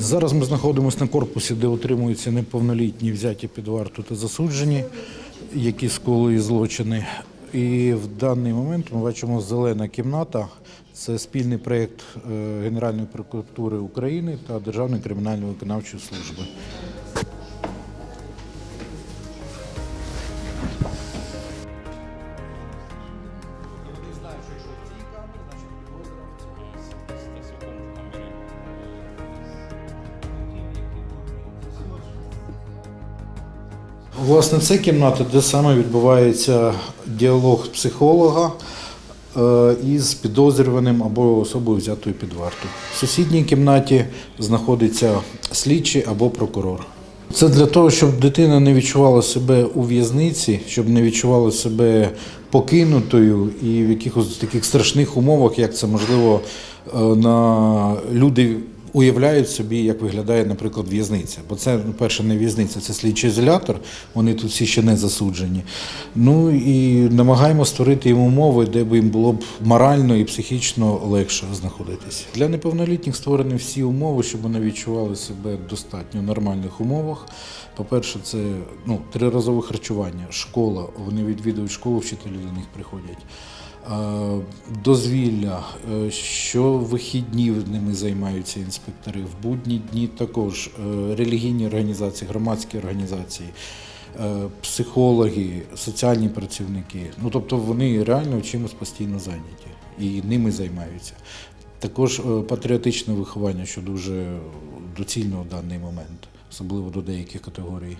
Зараз ми знаходимося на корпусі, де утримуються неповнолітні взяті під варту та засуджені, які скоїли злочини. І в даний момент ми бачимо зелена кімната. Це спільний проєкт е, Генеральної прокуратури України та Державної кримінальної виконавчої служби. Власне, це кімната, де саме відбувається діалог психолога е, із підозрюваним або особою взятою під варту. В сусідній кімнаті знаходиться слідчий або прокурор. Це для того, щоб дитина не відчувала себе у в'язниці, щоб не відчувала себе покинутою і в якихось таких страшних умовах, як це можливо е, на люди уявляють собі, як виглядає, наприклад, в'язниця. Бо це, ну, перше, не в'язниця, це слідчий ізолятор. Вони тут всі ще не засуджені. Ну і намагаємо створити їм умови, де б їм було б морально і психічно легше знаходитися. Для неповнолітніх створені всі умови, щоб вони відчували себе в достатньо нормальних умовах. По-перше, це ну, триразове харчування, школа. Вони відвідують школу, вчителі до них приходять. Е, Дозвілля, е, що вихідні ними займаються інспектори, в будні дні також е, релігійні організації, громадські організації, психологи, соціальні працівники. Ну тобто вони реально чимось постійно зайняті і ними займаються. Також патріотичне виховання, що дуже доцільно в даний момент, особливо до деяких категорій.